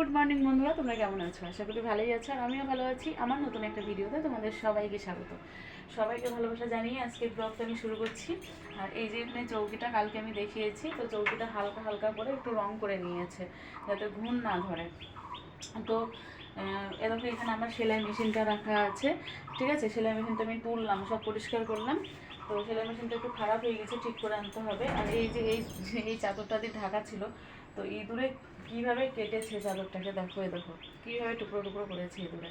Good morning বন্ধুরা, তোমরা কেমন আছো? আশা করি ভালোই আছো আর আমিও ভালো আছি। আমার নতুন একটা ভিডিওতে তোমাদের সবাইকে স্বাগত। সবাইকে ভালোবাসা জানিয়ে আজকে ব্লগটা আমি শুরু করছি। আর এই যে এখানে চৌকিটা কালকে আমি দেখিয়েছি, তো চৌকিটা হালকা হালকা করে একটু রং করে নিয়েছে, যাতে ঘুম না ধরে। তো এরকম এখানে আমার সেলাই মেশিনটা রাখা আছে। ঠিক আছে? সেলাই মেশিনটা আমি তুললাম, সব পরিষ্কার করলাম। তো সেলাই মেশিনটা একটু খারাপ হয়ে গেছে, ঠিক করে আনতে হবে। আর এই যে এই এই চাদরটা দিয়ে ঢাকা ছিল, তো ইঁদুরে কীভাবে কেটেছে চাদরটাকে দেখো এ দেখো, কীভাবে টুকরো টুকরো করেছে ইঁদুরে।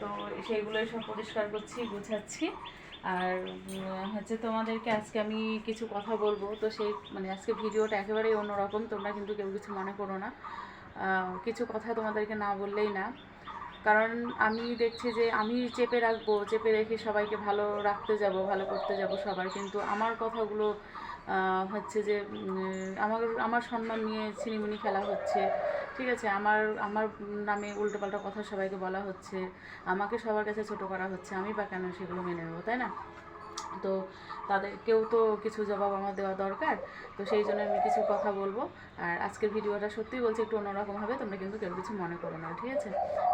তো সেইগুলোই সব পরিষ্কার করছি, গুছাচ্ছি। আর হচ্ছে তোমাদেরকে আজকে আমি কিছু কথা বলব, তো সেই মানে আজকে ভিডিওটা একেবারেই অন্যরকম, তোমরা কিন্তু কেউ কিছু মনে করো না। কিছু কথা তোমাদেরকে না বললেই না। কারণ আমি দেখছি যে আমি চেপে রাখব, চেপে রেখে সবাইকে ভালো রাখতে যাব, ভালো করতে যাব সবার। কিন্তু আমার কথাগুলো হচ্ছে যে আমার আমার সম্মান নিয়ে ছিনিমিনি খেলা হচ্ছে। ঠিক আছে, আমার আমার নামে উল্টোপাল্টা কথা সবাইকে বলা হচ্ছে। আমাকে সবার কাছে ছোট করা হচ্ছে। আমি বা কেন সেগুলো মেনে নেব, তাই না? তো তাদের, কেউ তো কিছু জবাব আমার দেওয়া দরকার, তো সেই জন্য আমি কিছু কথা বলব। আর আজকের ভিডিওটা সত্যিই বলছি একটু অন্যরকম হবে, তোমরা কিন্তু কেউ কিছু মনে করো না, ঠিক আছে?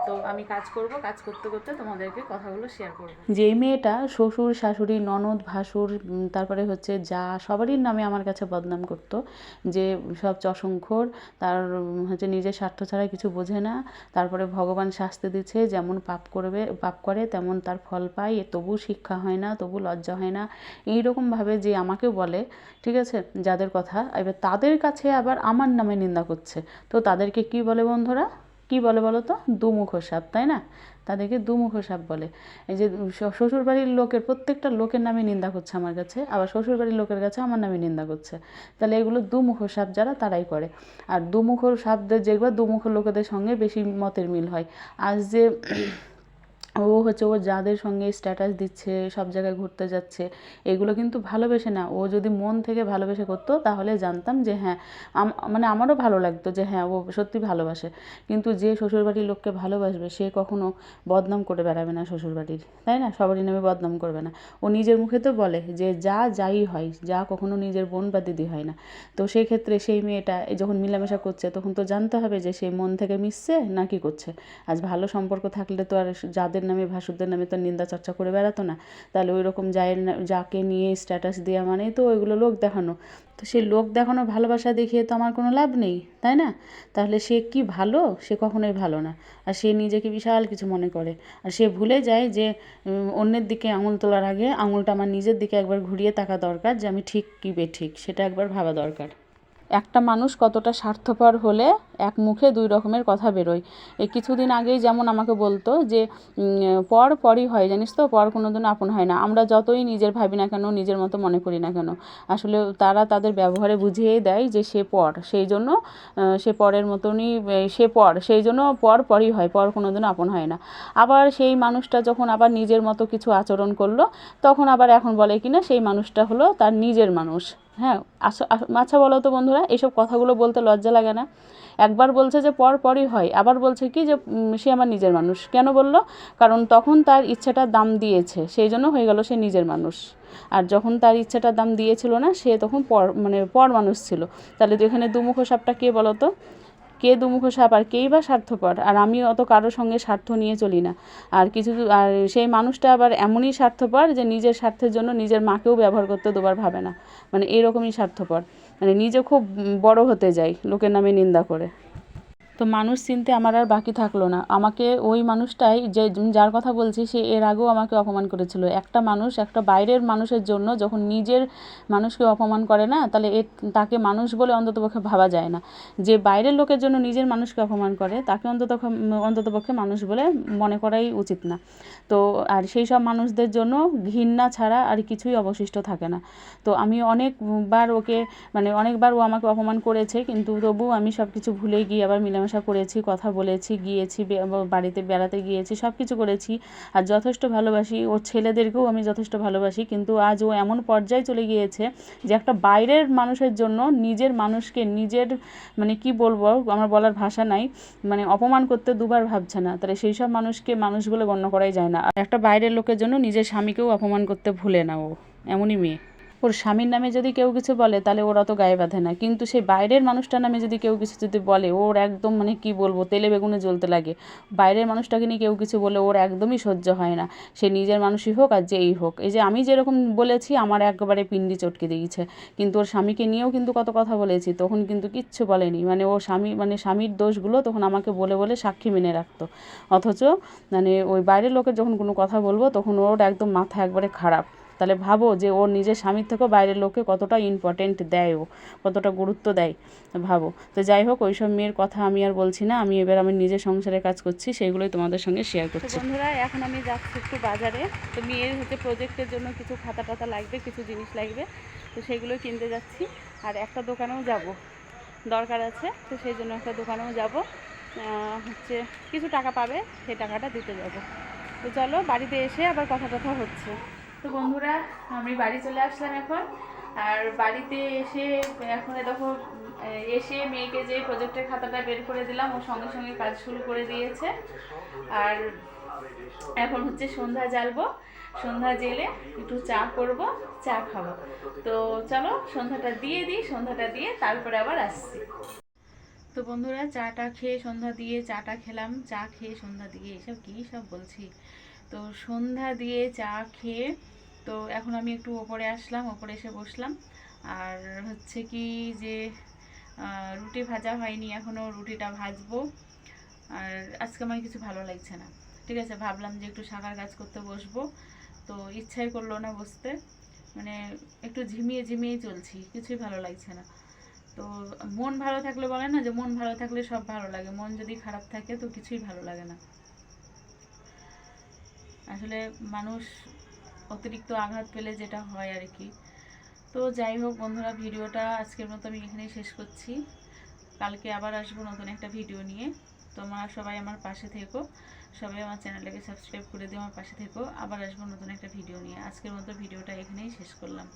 তো আমি কাজ করব, কাজ করতে করতে তোমাদেরকে কথাগুলো শেয়ার করব। যে মেয়েটা শ্বশুর, শাশুড়ি, ননদ, ভাসুর তারপরে হচ্ছে যা, সবারই নামে আমার কাছে বদনাম করতো, যে সব চশংখোর তার হচ্ছে নিজের স্বার্থ ছাড়া কিছু বোঝে না, তারপরে ভগবান শাস্তি দিচ্ছে, যেমন পাপ করবে, পাপ করে, তেমন তার ফল পায় তবু শিক্ষা হয় না, তবু লজ্জা হয় না এইরকমভাবে যে আমাকে বলে, ঠিক আছে, যাদের কথা। এবার তাদের কাছে আবার আমার নামে নিন্দা করছে। তো তাদেরকে কি বলে বন্ধুরা? কি বলে বলো তো দুমুখ সাপ, তাই না? তাদেরকে দুমুখ সাপ বলে। এই যে শ্বশুরবাড়ির লোকের, প্রত্যেকটা লোকের নামে নিন্দা করছে আমার কাছে, আবার শ্বশুরবাড়ির লোকের কাছে আমার নামে নিন্দা করছে। তাহলে এগুলো দুমুখ সাপ যারা, তারাই করে। আর দুমুখ সাপদের, যেগুলো দুমুখ লোকেদের সঙ্গে বেশি মতের মিল হয়। আজ যে ও হচ্ছে ও যাদের সঙ্গে স্ট্যাটাস দিচ্ছে, সব জায়গায় ঘুরতে যাচ্ছে, এগুলো কিন্তু ভালোবেসে না। ও যদি মন থেকে ভালোবেসে করতো, তাহলে জানতাম যে হ্যাঁ মানে আমারও ভালো লাগতো যে হ্যাঁ ও সত্যি ভালোবাসে। কিন্তু যে শ্বশুরবাড়ির লোককে ভালোবাসবে, সে কখনো বদনাম করে বেড়াবে না শ্বশুরবাড়ির, তাই না? সবারই নামে বদনাম করবে না। ও নিজের মুখে তো বলে যে যা যাই হয়, যা কখনো নিজের বোন বা দিদি হয় না। তো সেই ক্ষেত্রে সেই মেয়েটা যখন মিলামেশা করছে, তখন তো জানতে হবে যে সে মন থেকে মিশছে না কি করছে। আজ ভালো সম্পর্ক থাকলে তো আর যাদের নামে, ভাসুরদের নামে তো নিন্দা চর্চা করে বেড়াতো না। তাহলে ওই রকম যায়ের না- যাকে নিয়ে স্ট্যাটাস দেওয়া মানেই তো ওইগুলো লোক দেখানো। তো সেই লোক দেখানো, ভালোবাসা দেখিয়ে তো আমার কোনো লাভ নেই, তাই না? তাহলে সে কি ভালো? সে কখনোই ভালো না। আর সে নিজেকে বিশাল কিছু মনে করে। আর সে ভুলে যায় যে অন্যের দিকে আঙুল তোলার আগে আঙুলটা আমার নিজের দিকে একবার ঘুরিয়ে তাকা দরকার যে আমি ঠিক কী বেঠিক সেটা একবার ভাবা দরকার। একটা মানুষ কতটা স্বার্থপর হলে এক মুখে দুই রকমের কথা বেরোয়। এই কিছুদিন আগেই যেমন আমাকে বলতো যে পর পরই হয়, জানিস তো? পর কোনো দিন আপন হয় না। আমরা যতই নিজের ভাবি না কেন, নিজের মতো মনে করি না কেন, আসলে তারা তাদের ব্যবহারে বুঝিয়েই দেয় যে, সে পর, সেই জন্য সে পরের মতনই সে পর, সেই জন্য পর পরই হয়, পর কোনো দিন আপন হয় না। আবার সেই মানুষটা যখন আবার নিজের মতো কিছু আচরণ করল, তখন আবার এখন বলে কিনা, সেই মানুষটা হলো তার নিজের মানুষ। হ্যাঁ আচ্ছা বলো তো বন্ধুরা এইসব কথাগুলো বলতে লজ্জা লাগে না। একবার বলছে যে পর পরই হয়, আবার বলছে কি যে সে আমার নিজের মানুষ। কেন বলল? কারণ তখন তার ইচ্ছেটার দাম দিয়েছে, সেই জন্য হয়ে গেল সে নিজের মানুষ। আর যখন তার ইচ্ছেটার দাম দিয়েছিল না, সে তখন পর মানে পর মানুষ ছিল। তাহলে তো এখানে দুমুখ সাপটা কে বলো তো কে দুমুখ সাপ আর কেই বা স্বার্থপর? আর আমি অত কারোর সঙ্গে স্বার্থ নিয়ে চলি না। আর কিছু আর সেই মানুষটা আবার এমনই স্বার্থপর যে নিজের স্বার্থের জন্য নিজের মাকেও ব্যবহার করতে দুবার ভাবে না। মানে এরকমই স্বার্থপর। মানে নিজে খুব বড় হতে যায় লোকের নামে নিন্দা করে। তো মানুষ চিনতে আমার আর বাকি থাকল না। আমাকে ওই মানুষটাই যে যার কথা বলছি, সে এর আগেও আমাকে অপমান করেছিল। একটা মানুষ, একটা বাইরের মানুষের জন্য যখন নিজের মানুষকে অপমান করে না, তাহলে এ তাকে মানুষ বলে অন্ততপক্ষে ভাবা যায় না। যে বাইরের লোকের জন্য নিজের মানুষকে অপমান করে, তাকে অন্তত অন্ততপক্ষে মানুষ বলে মনে করাই উচিত না। তো আর সেই সব মানুষদের জন্য ঘৃণা ছাড়া আর কিছুই অবশিষ্ট থাকে না। তো আমি অনেকবার ওকে মানে অনেকবার ও আমাকে অপমান করেছে, কিন্তু তবু আমি সব কিছু ভুলে গিয়ে আবার মিলেমিশা করেছি, কথা বলেছি, গিয়েছি বাড়িতে বেড়াতে গিয়েছি সব কিছু করেছি। আর যথেষ্ট ভালোবাসি। ওর ছেলেদেরকেও আমি যথেষ্ট ভালোবাসি। কিন্তু আজ ও এমন পর্যায়ে চলে গিয়েছে যে একটা বাইরের মানুষের জন্য নিজের মানুষকে, নিজের মানে কি বলব, আমার বলার ভাষা নাই মানে অপমান করতে দুবার ভাবছে না। তাহলে সেই সব মানুষকে মানুষ বলে গণ্য করাই যায় না। একটা বাইরের লোকের জন্য নিজের স্বামীকেও অপমান করতে ভুলে না ও। এমনই মেয়ে। ওর স্বামীর নামে যদি কেউ কিছু বলে, তাহলে ওর অত গায়ে বাঁধে না। কিন্তু সেই বাইরের মানুষটার নামে যদি কেউ কিছু যদি বলে, ওর একদম মানে কি বলব, তেলে বেগুনে জ্বলতে লাগে। বাইরের মানুষটাকে নিয়ে কেউ কিছু বলে, ওর একদমই সহ্য হয় না। সে নিজের মানুষই হোক আর যেই হোক। এই যে আমি যেরকম বলেছি, আমার একবারে পিন্ডি চটকে দিয়েছে। কিন্তু ওর স্বামীকে নিয়েও কিন্তু কত কথা বলেছি, তখন কিন্তু কিচ্ছু বলেনি। মানে ও স্বামী মানে স্বামীর দোষগুলো তখন আমাকে বলে বলে সাক্ষী মেনে রাখতো। অথচ মানে ওই বাইরের লোকের যখন কোনো কথা বলব, তখন ওর একদম মাথা একবারে খারাপ। তাহলে ভাবো যে ওর নিজের স্বামীর থেকেও বাইরের লোককে কতটা ইম্পর্টেন্ট দেয় ও কতটা গুরুত্ব দেয় ভাবো। তো যাই হোক ওইসব মেয়ের কথা আমি আর বলছি না আমি এবার আমি নিজের সংসারে কাজ করছি সেইগুলোই তোমাদের সঙ্গে শেয়ার করছি। বন্ধুরা এখন আমি যাচ্ছি একটু বাজারে। তো মেয়ের হচ্ছে প্রজেক্টের জন্য কিছু খাতা টাতা লাগবে কিছু জিনিস লাগবে। তো সেগুলো কিনতে যাচ্ছি। আর একটা দোকানেও যাব। দরকার আছে তো সেই জন্য একটা দোকানেও যাব। হচ্ছে কিছু টাকা পাবে সেই টাকাটা দিতে যাব। তো চলো বাড়িতে এসে আবার কথা টথা হচ্ছে। তো বন্ধুরা, আমি বাড়ি চলে আসলাম এখন। আর বাড়িতে এসে, এখন দেখো, এসে মেয়েকে যে প্রজেক্টের খাতাটা বের করে দিলাম, ও সঙ্গে সঙ্গে কাজ শুরু করে দিয়েছে। আর এখন হচ্ছে সন্ধ্যা জ্বালবো। সন্ধ্যা জেলে একটু চা করব, চা খাব। তো চলো, সন্ধ্যাটা দিয়ে দিই, সন্ধ্যাটা দিয়ে তারপরে আবার আসছি। তো বন্ধুরা, চাটা খেয়ে সন্ধ্যা দিয়ে চাটা খেলাম। চা খেয়ে সন্ধ্যা দিয়ে, এসব কী সব বলছি? তো সন্ধ্যা দিয়ে চা খেয়ে তো এখন আমি একটু ওপরে আসলাম, ওপরে এসে বসলাম। আর হচ্ছে কি যে রুটি ভাজা হয়নি এখনও রুটিটা ভাজবো। আর আজকে আমার কিছু ভালো লাগছে না। ঠিক আছে, ভাবলাম যে একটু শাখার কাজ করতে বসবো। তো ইচ্ছাই করল না বসতে। মানে একটু ঝিমিয়ে ঝিমিয়ে চলছি, কিছুই ভালো লাগছে না। তো মন ভালো থাকলে বলে না যে, মন ভালো থাকলে সব ভালো লাগে। মন যদি খারাপ থাকে তো কিছুই ভালো লাগে না। আসলে মানুষ অতিরিক্ত আঘাত পেলে যেটা হয় আর কি। তো যাই হোক বন্ধুরা, ভিডিওটা আজকের মতো আমি এখানেই শেষ করছি। কালকে আবার আসব নতুন একটা ভিডিও নিয়ে। তোমরা সবাই আমার পাশে থেকো। সবাই আমার চ্যানেলটাকে সাবস্ক্রাইব করে দিও, আমার পাশে থেকো। আবার আসব নতুন একটা ভিডিও নিয়ে। আজকের মতো ভিডিওটা এখানেই শেষ করলাম।